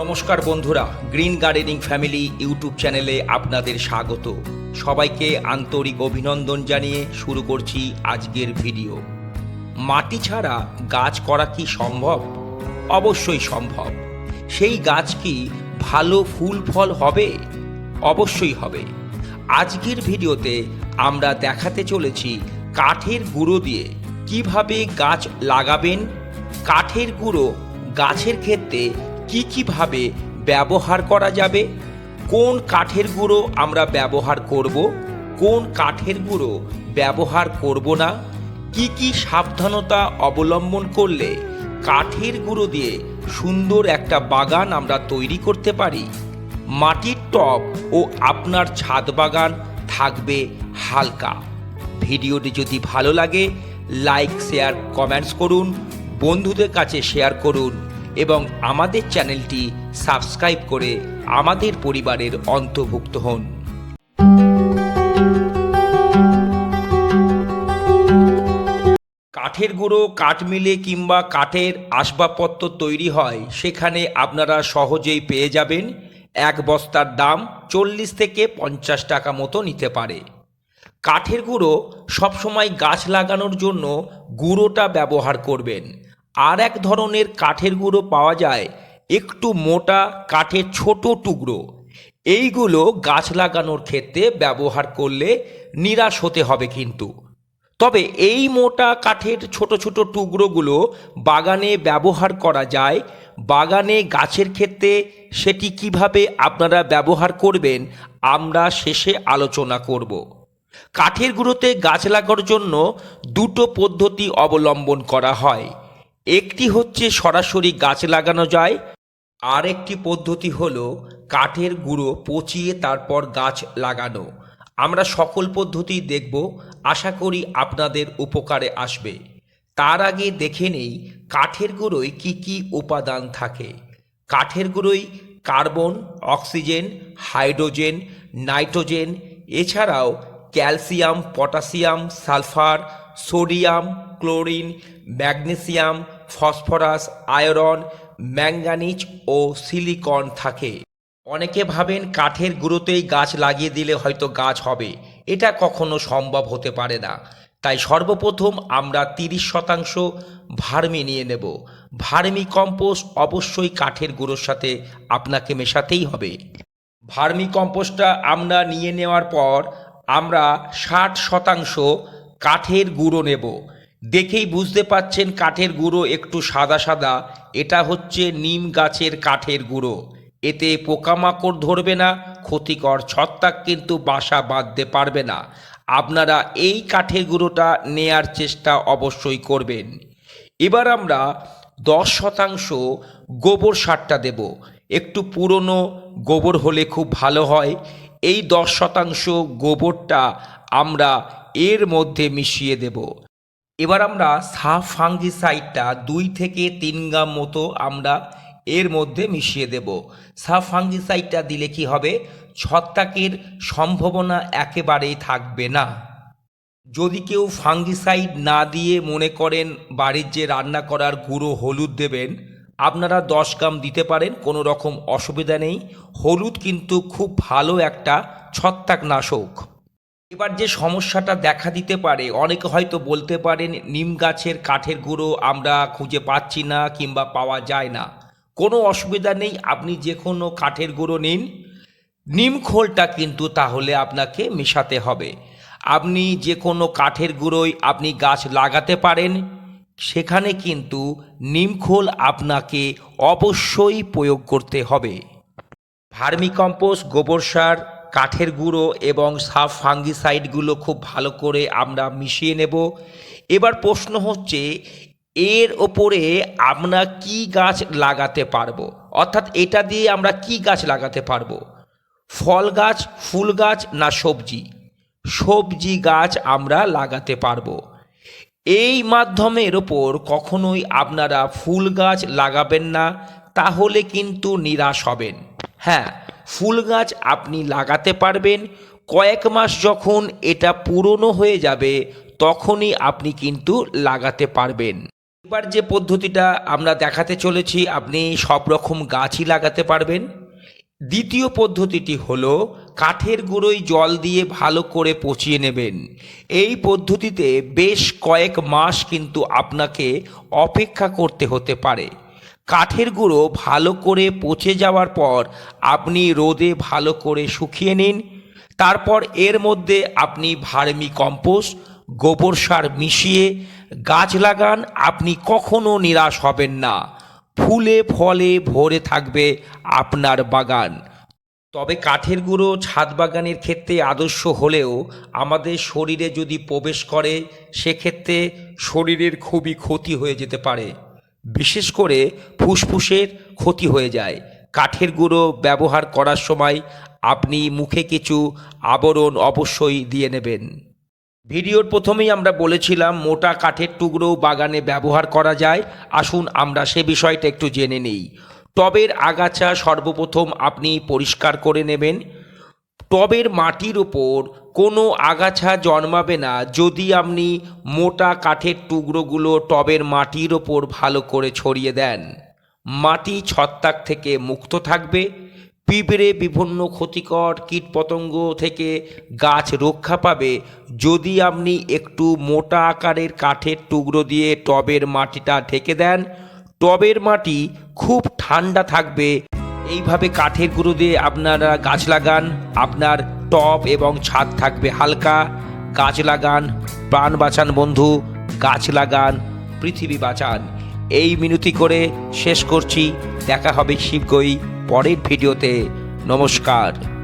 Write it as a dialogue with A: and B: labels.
A: নমস্কার বন্ধুরা, green gardening family YouTube চ্যানেলে আপনাদের স্বাগত। সবাইকে আন্তরিক অভিনন্দন জানিয়ে শুরু করছি আজকের ভিডিও। মাটি ছাড়া গাছ করা কি সম্ভব? অবশ্যই সম্ভব। সেই গাছ কি ভালো ফুল ফল হবে? অবশ্যই হবে। আজকের ভিডিওতে আমরা দেখাতে চলেছি কাঠের গুঁড়ো দিয়ে কীভাবে গাছ লাগাবেন। কাঠের গুঁড়ো গাছের ক্ষেত্রে কি কীভাবে ব্যবহার করা যাবে? কোন কাঠের গুঁড়ো আমরা ব্যবহার করব? কোন কাঠের গুঁড়ো ব্যবহার করব না? কি কি সাবধানতা অবলম্বন করলে কাঠের গুঁড়ো দিয়ে সুন্দর একটা বাগান আমরা তৈরি করতে পারি? মাটির টপ ও আপনার ছাদ বাগান থাকবে হালকা। ভিডিওটি যদি ভালো লাগে, লাইক, শেয়ার, কমেন্টস করুন। বন্ধুদের কাছে শেয়ার করুন। এবং আমাদের চ্যানেলটি সাবস্ক্রাইব করে আমাদের পরিবারের অন্তর্ভুক্ত হন। কাঠের গুঁড়ো কাঠ মিলে কিংবা কাঠের আসবাবপত্র তৈরি হয়, সেখানে আপনারা সহজেই পেয়ে যাবেন। এক বস্তার দাম চল্লিশ থেকে পঞ্চাশ টাকা মতো নিতে পারে। কাঠের গুঁড়ো সবসময় গাছ লাগানোর জন্য গুঁড়োটা ব্যবহার করবেন। আর এক ধরনের কাঠের গুঁড়ো পাওয়া যায়, একটু মোটা কাঠের ছোট টুকরো। এইগুলো গাছ লাগানোর ক্ষেত্রে ব্যবহার করলে নিরাশ হতে হবে কিন্তু। তবে এই মোটা কাঠের ছোট ছোট টুকরোগুলো বাগানে ব্যবহার করা যায়। বাগানে গাছের ক্ষেত্রে সেটি কীভাবে আপনারা ব্যবহার করবেন, আমরা শেষে আলোচনা করব। কাঠের গুঁড়োতে গাছ লাগার জন্য দুটো পদ্ধতি অবলম্বন করা হয়। একটি হচ্ছে সরাসরি গাছ লাগানো যায় আর একটি পদ্ধতি হলো কাঠের গুঁড়ো পচিয়ে তারপর গাছ লাগানো। আমরা সকল পদ্ধতি দেখব, আশা করি আপনাদের উপকারে আসবে। তার আগে দেখে নেই কাঠের গুঁড়োয় কি কি উপাদান থাকে। কাঠের গুঁড়োয় কার্বন, অক্সিজেন, হাইড্রোজেন, নাইট্রোজেন, এছাড়াও calcium, potassium, sulphur, sodium, chlorine, magnesium phosphorus, iron manganese ও সিলিকন থাকে। অনেকে ভাবেন কাঠের গুঁড়োতেই গাছ লাগিয়ে দিলে হয়তো গাছ হবে। এটা কখনো সম্ভব হতে পারে না। তাই সর্বপ্রথম আমরা তিরিশ শতাংশ ভার্মি নিয়ে নেব। ভার্মি কম্পোস্ট অবশ্যই কাঠের গুঁড়োর সাথে আপনাকে মেশাতেই হবে। ভার্মি কম্পোস্টটা আমরা নিয়ে নেওয়ার পর আমরা ষাট শতাংশ কাঠের গুঁড়ো নেব। দেখেই বুঝতে পাচ্ছেন কাঠের গুঁড়ো একটু সাদা সাদা। এটা হচ্ছে নিম গাছের কাঠের গুঁড়ো। এতে পোকামাকড় ধরবে না, ক্ষতিকর ছত্রাক কিন্তু বাসা বাঁধতে পারবে না। আপনারা এই কাঠের গুঁড়োটা নেয়ার চেষ্টা অবশ্যই করবেন। এবার আমরা দশ শতাংশ গোবর সারটা দেব। একটু পুরনো গোবর হলে খুব ভালো হয়। এই দশ শতাংশ গোবরটা আমরা এর মধ্যে মিশিয়ে দেব। এবার আমরা সাফ ফাঙ্গিসাইডটা দুই থেকে তিন গ্রাম মতো আমরা এর মধ্যে মিশিয়ে দেব। সাফ ফাঙ্গিসাইডটা দিলে কি হবে? ছত্রাকের সম্ভাবনা একেবারেই থাকবে না। যদি কেউ ফাঙ্গিসাইড না দিয়ে মনে করেন বাড়ির যে রান্না করার গুঁড়ো হলুদ দেবেন, আপনারা দশ গ্রাম দিতে পারেন, কোনো রকম অসুবিধা নেই। হলুদ কিন্তু খুব ভালো একটা ছত্রাকনাশক। এবার যে সমস্যাটা দেখা দিতে পারে, অনেকে হয়তো বলতে পারেন, নিম গাছের কাঠের গুঁড়ো আমরা খুঁজে পাচ্ছি না কিংবা পাওয়া যায় না। কোনো অসুবিধা নেই, আপনি যে কোনো কাঠের গুঁড়ো নিন। নিম খোলটা কিন্তু তাহলে আপনাকে মেশাতে হবে। আপনি যে কোনো কাঠের গুঁড়োই আপনি গাছ লাগাতে পারেন। সেখানে কিন্তু নিমখোল আপনাকে অবশ্যই প্রয়োগ করতে হবে। ভার্মিকম্পোস্ট, গোবর সার কাঠের গুঁড়ো এবং সাফ ফাঙ্গিসাইডগুলো খুব ভালো করে আমরা মিশিয়ে নেব। এবার প্রশ্ন হচ্ছে, এর ওপরে আমরা কি গাছ লাগাতে পারব? অর্থাৎ এটা দিয়ে আমরা কি গাছ লাগাতে পারব? ফল গাছ, ফুল গাছ না সবজি? সবজি গাছ আমরা লাগাতে পারব। এই মাধ্যমের ওপর কখনোই আপনারা ফুল গাছ লাগাবেন না, তাহলে কিন্তু নিরাশ হবেন। হ্যাঁ ফুল গাছ আপনি লাগাতে পারবেন। কয়েক মাস যখন এটা পুরনো হয়ে যাবে, তখনই আপনি কিন্তু লাগাতে পারবেন। এবার যে পদ্ধতিটা আমরা দেখাতে চলেছি, আপনি সব রকম গাছই লাগাতে পারবেন। দ্বিতীয় পদ্ধতিটি হলো কাঠের গুঁড়োয় জল দিয়ে ভালো করে পচিয়ে নেবেন। এই পদ্ধতিতে বেশ কয়েক মাস কিন্তু আপনাকে অপেক্ষা করতে হতে পারে। কাঠের গুঁড়ো ভালো করে পচে যাওয়ার পর আপনি রোদে ভালো করে শুকিয়ে নিন। তারপর এর মধ্যে আপনি ভার্মি কম্পোস্ট, গোবর সার মিশিয়ে গাছ লাগান। আপনি কখনো নিরাশ হবেন না। ফুলে ফলে ভরে থাকবে আপনার বাগান। তবে কাঠের গুঁড়ো ছাদ বাগানের ক্ষেত্রে আদর্শ হলেও আমাদের শরীরে যদি প্রবেশ করে, সেক্ষেত্রে শরীরের খুবই ক্ষতি হয়ে যেতে পারে। বিশেষ করে ফুসফুসের ক্ষতি হয়ে যায়। কাঠের গুঁড়ো ব্যবহার করার সময় আপনি মুখে কিছু আবরণ অবশ্যই দিয়ে নেবেন। ভিডিওর প্রথমেই আমরা বলেছিলাম, মোটা কাঠের টুকরো বাগানে ব্যবহার করা যায়। আসুন আমরা সে বিষয়টা একটু জেনে নিই। টবের আগাছা সর্বপ্রথম আপনি পরিষ্কার করে নেবেন। টবের মাটির ওপর কোনো আগাছা জন্মাবে না যদি আপনি মোটা কাঠের টুকরোগুলো টবের মাটির ওপর ভালো করে ছড়িয়ে দেন। মাটি ছত্রাক থেকে মুক্ত থাকবে। পিঁপড়ে বিভিন্ন ক্ষতিকর কীটপতঙ্গ থেকে গাছ রক্ষা পাবে। যদি আপনি একটু মোটা আকারের কাঠের টুকরো দিয়ে টবের মাটিটা ঢেকে দেন, টবের মাটি খুব ঠান্ডা থাকবে এইভাবে কাঠের গুঁড়ো দিয়ে আপনারা গাছ লাগান। আপনার টপ এবং ছাদ থাকবে হালকা। গাছ লাগান, প্রাণ বাঁচান বন্ধু, গাছ লাগান, পৃথিবী বাঁচান। এই মিনতি করে শেষ করছি। দেখা হবে শিবগই পরের ভিডিওতে। নমস্কার।